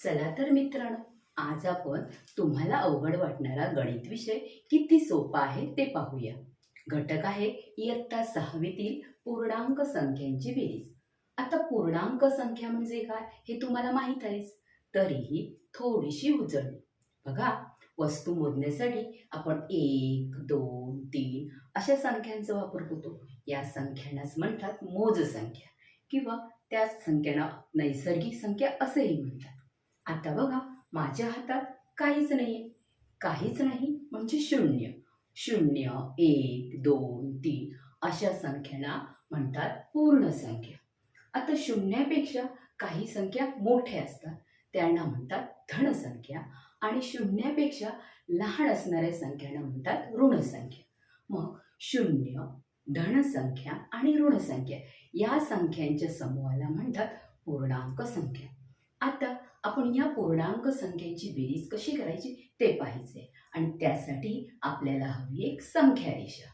चला तर मित्रांनो आज आपण तुम्हाला अवघड वाटणारा गणित विषय किती सोपा आहे ते पाहूया. घटक आहे इयत्ता सहावीतील पूर्णांक संख्यांची बेरीज. आता पूर्णांक संख्या म्हणजे काय हे तुम्हाला माहीत आहेच तरीही थोडीशी उजळणी. बघा वस्तू मोजण्यासाठी आपण एक दोन तीन अशा संख्यांचा वापर होतो या संख्यांनाच म्हणतात मोज संख्या किंवा त्या संख्यांना नैसर्गिक संख्या असेही म्हणतात. आता बघा माझ्या हातात काहीच नाही काहीच नाही म्हणजे शून्य. शून्य एक दोन तीन अशा संख्यांना म्हणतात पूर्ण संख्या. आता शून्यापेक्षा काही संख्या मोठ्या असतात. त्यांना म्हणतात धनसंख्या आणि शून्यापेक्षा लहान असणाऱ्या संख्यांना म्हणतात ऋणसंख्या मग शून्य धनसंख्या आणि ऋणसंख्या या संख्यांच्या समूहाला म्हणतात पूर्णांक संख्या. आता आपण या पूर्णांक संख्येची बेरीज कशी करायची ते पाहायचे आणि त्यासाठी आपल्याला हवी एक संख्या रेषा.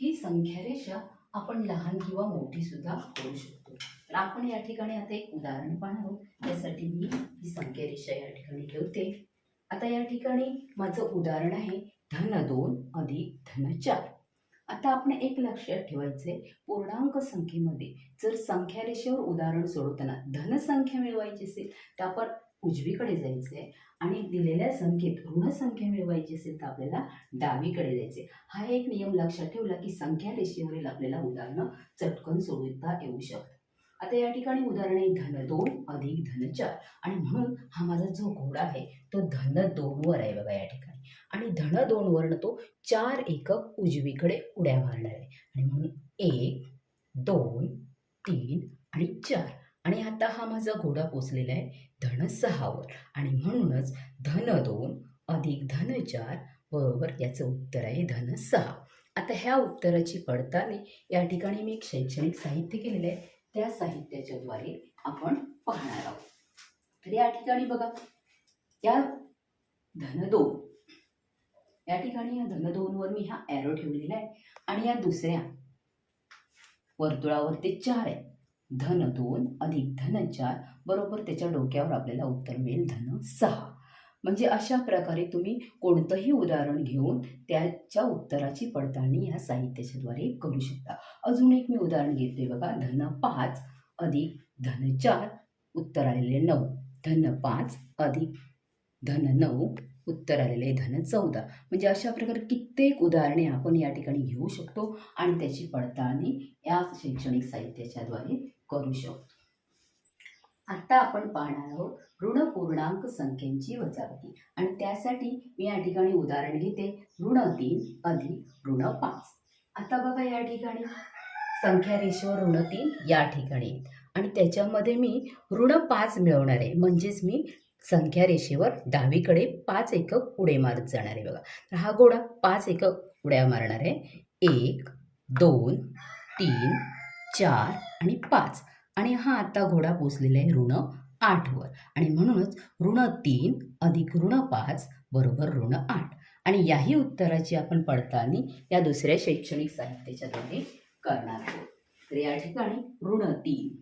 ही संख्या रेषा आपण लहान किंवा मोठी सुद्धा करू शकतो. तर आपण या ठिकाणी आता एक उदाहरण पाहणार आहोत. त्यासाठी मी ही संख्या रेषा या ठिकाणी ठेवते. आता या ठिकाणी माझं उदाहरण आहे धन दोन अधिक धन चार. आता आपण एक लक्षात ठेवायचे पूर्णांक संख्येमध्ये जर संख्या रेषेवर उदाहरण सोडवताना धनसंख्या मिळवायची असेल तर आपण उजवीकडे जायचंय आणि दिलेल्या संख्येत ऋणसंख्या मिळवायची असेल तर आपल्याला डावीकडे जायचे हा एक नियम लक्षात ठेवला की संख्या रेषेवरील आपल्याला उदाहरणं चटकन सोडवता येऊ शकतात. आता या ठिकाणी उदाहरण धन दोन अधिक धन चार. आणि म्हणून हा माझा जो घोडा आहे तो धन दोनवर आहे बघा या ठिकाणी. आणि धन दोनवरनं तो चार एकक उजवीकडे उड्या मारणार. आहे आणि म्हणून एक दोन तीन आणि चार. आणि आता हा माझा घोडा पोचलेला आहे धन सहावर. आणि म्हणूनच धन दोन अधिक धन चार बरोबर याचं उत्तर आहे धन सहा. आता ह्या उत्तराची पडताळणी या ठिकाणी मी एक शैक्षणिक साहित्य केलेलं आहे. त्या साहित्याच्याद्वारे आपण पाहणार आहोत. तर या ठिकाणी बघा या धन दोन या ठिकाणी या धन दोनवर मी हा ॲरो ठेवलेला आहे. आणि या दुसऱ्या वर्तुळावर ते चार आहे. धन दोन अधिक धन चार बरोबर त्याच्या डोक्यावर आपल्याला उत्तर मिळेल धन सहा. म्हणजे अशा प्रकारे तुम्ही कोणतंही उदाहरण घेऊन त्याच्या उत्तराची पडताळणी या साहित्याच्याद्वारे करू शकता. अजून एक मी उदाहरण घेते बघा. धन पाच अधिक धन चार उत्तर आलेले नऊ. धन पाच अधिक धन नऊ उत्तर आलेले धन चौदा. म्हणजे अशा प्रकारे कित्येक उदाहरणे आपण या ठिकाणी घेऊ शकतो आणि त्याची पडताळणी या शैक्षणिक साहित्याच्याद्वारे करू शकतो. आता आपण पाहणार आहोत ऋण पूर्णांक संख्येची वजावटी. आणि त्यासाठी मी या ठिकाणी उदाहरण घेते. ऋण तीन अधिक ऋण पाच. आता बघा या ठिकाणी. संख्या रेषेवर ऋण तीन या ठिकाणी. आणि त्याच्यामध्ये मी ऋण पाच मिळवणार आहे. म्हणजेच मी संख्या रेषेवर डावीकडे पाच एकक उडे मारत जाणार आहे बघा. तर हा घोडा पाच एकक उड्या मारणार आहे. एक दोन तीन चार आणि पाच. आणि हा आता घोडा पोचलेला आहे ऋण आठवर आणि म्हणूनच ऋण तीन अधिक ऋण पाच बरोबर ऋण आठ. आणि याही उत्तराची आपण पडताळणी या दुसऱ्या शैक्षणिक साहित्याच्या द्वारे करणार आहोत. तर या ठिकाणी ऋण तीन.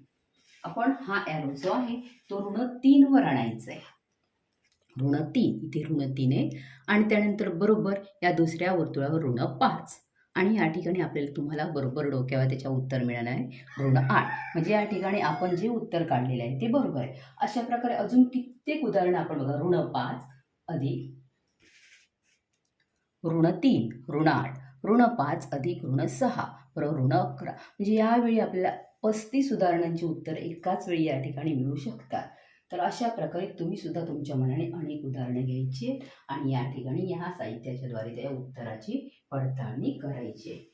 आपण हा ॲरो जो आहे तो ऋण तीनवर आणायचा आहे ऋण तीन इथे ऋण तीन आहे. आणि त्यानंतर बरोबर या दुसऱ्या वर्तुळावर ऋण पाच. आणि या ठिकाणी आपल्याला तुम्हाला बरोबर डोक्यावर त्याच्या उत्तर मिळणार आहे. ऋण आठ. म्हणजे या ठिकाणी आपण जे उत्तर काढलेलं आहे ते बरोबर आहे. अशा प्रकारे अजून कित्येक उदाहरणं आपण बघा. ऋण पाच अधिक ऋण तीन ऋण आठ. ऋण पाच अधिक ऋण सहा. बरोबर? ऋण अकरा. म्हणजे यावेळी आपल्याला पस्तीस उदाहरणांची उत्तर एकाच वेळी या ठिकाणी मिळू शकतात. तर अशा प्रकारे तुम्ही सुद्धा तुमच्या मनाने अनेक उदाहरणं घ्यायची आणि या ठिकाणी या साहित्याच्याद्वारे त्या उत्तराची पडताळणी करायची आहे.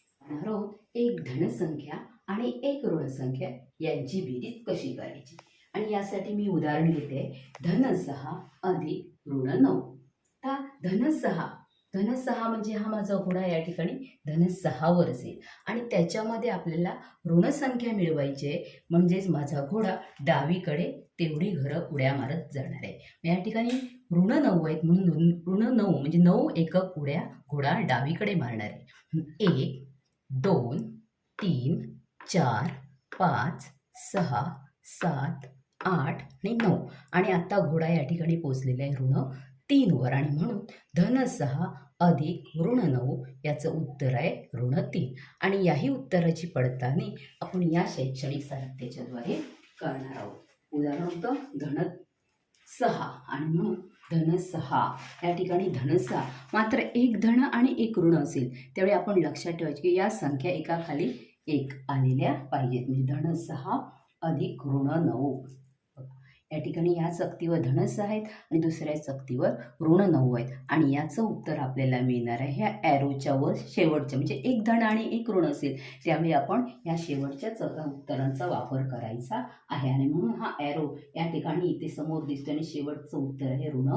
एक धनसंख्या आणि एक ऋणसंख्या यांची बेरीज कशी करायची? आणि यासाठी मी उदाहरण घेते. धन सहा अधिक ऋण नऊ. आता धन सहा धन सहा म्हणजे हा माझा घोडा या ठिकाणी धन सहावर असेल आणि त्याच्यामध्ये आपल्याला ऋणसंख्या मिळवायची आहे. म्हणजेच माझा घोडा डावीकडे तेवढी घरं उड्या मारत जाणार आहे. मग या ठिकाणी ऋण नऊ आहेत म्हणून ऋण ऋण नऊ म्हणजे नऊ एकक उड्या घोडा डावीकडे मारणार आहे. एक दोन तीन चार पाच सहा सात आठ आणि नऊ. आणि आत्ता घोडा या ठिकाणी पोचलेला आहे ऋण तीनवर आणि म्हणून धन सहा अधिक ऋण नऊ याचं उत्तर आहे ऋण तीन. आणि याही उत्तराची पडताळणी आपण या शैक्षणिक साहित्याच्याद्वारे करणार आहोत. उदाहरणार्थ धन सहा. आणि म्हणून धन सहा. या ठिकाणी धन सहा. मात्र एक धन आणि एक ऋण असेल त्यावेळी आपण लक्षात ठेवायचे की या संख्या एकाखाली एक आलेल्या पाहिजेत. म्हणजे धन सहा अधिक ऋण नऊ. या ठिकाणी या चकतीवर धनस आहेत आणि दुसऱ्या चकतीवर ऋण नऊ आहेत. आणि याचं उत्तर आपल्याला मिळणार आहे ह्या ॲरोच्या वर शेवटच्या म्हणजे एक धन आणि एक ऋण असेल. त्यामुळे आपण या शेवटच्या च उत्तरांचा वापर करायचा आहे. आणि म्हणून हा ॲरो या ठिकाणी इथे समोर दिसतो आणि शेवटचं उत्तर आहे ऋण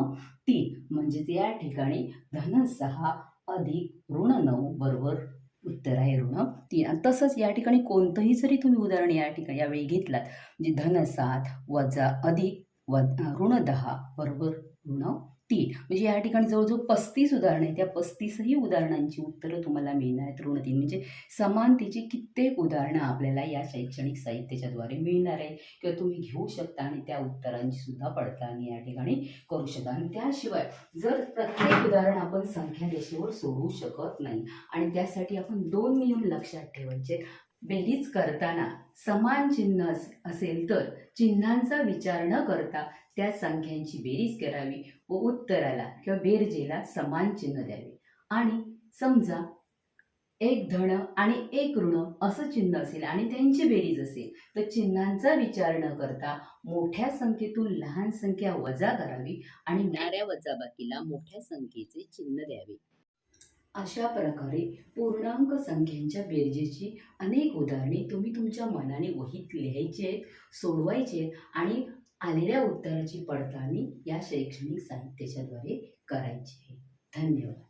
तीन. म्हणजेच या ठिकाणी धन सहा अधिक ऋण नऊ बरोबर उत्तर आहे ऋण. तीन. तसंच या ठिकाणी कोणतंही जरी तुम्ही उदाहरण या ठिकाणी यावेळी घेतलात म्हणजे धन सात वजा अधिक व ऋण दहा बरोबर? ऋण ती म्हणजे या ठिकाणी जवळजवळ पस्तीस उदाहरणं आहेत. त्या पस्तीसही उदाहरणांची उत्तरं तुम्हाला मिळणार आहेत ऋण तीन म्हणजे समानतेची कित्येक उदाहरणं आपल्याला या शैक्षणिक साहित्याच्याद्वारे मिळणार आहे किंवा तुम्ही घेऊ शकता आणि त्या उत्तरांची सुद्धा पडताळणी या ठिकाणी करू शकता. आणि त्याशिवाय जर प्रत्येक उदाहरण आपण संख्या रेषेवर सोडू शकत नाही आणि त्यासाठी आपण दोन नियम लक्षात ठेवायचे बेरीज करताना समान चिन्ह असेल तर चिन्हांचा विचार न करता त्या संख्यांची बेरीज करावी व उत्तराला किंवा बेरजेला समान चिन्ह द्यावे. आणि समजा एक धन आणि एक ऋण असं चिन्ह असेल आणि त्यांची बेरीज असेल तर चिन्हांचा विचार न करता मोठ्या संख्येतून लहान संख्या वजा करावी आणि नाऱ्या वजाबाकीला मोठ्या संख्येचे चिन्ह द्यावे. अशा प्रकारे पूर्णांक संख्यांच्या बेरजेची अनेक उदाहरणे तुम्ही तुमच्या मनाने वहीत लिहायची आहेत सोडवायची आहेत आणि आलेल्या उत्तराची पडताळणी या शैक्षणिक साहित्याच्याद्वारे करायची आहे. धन्यवाद.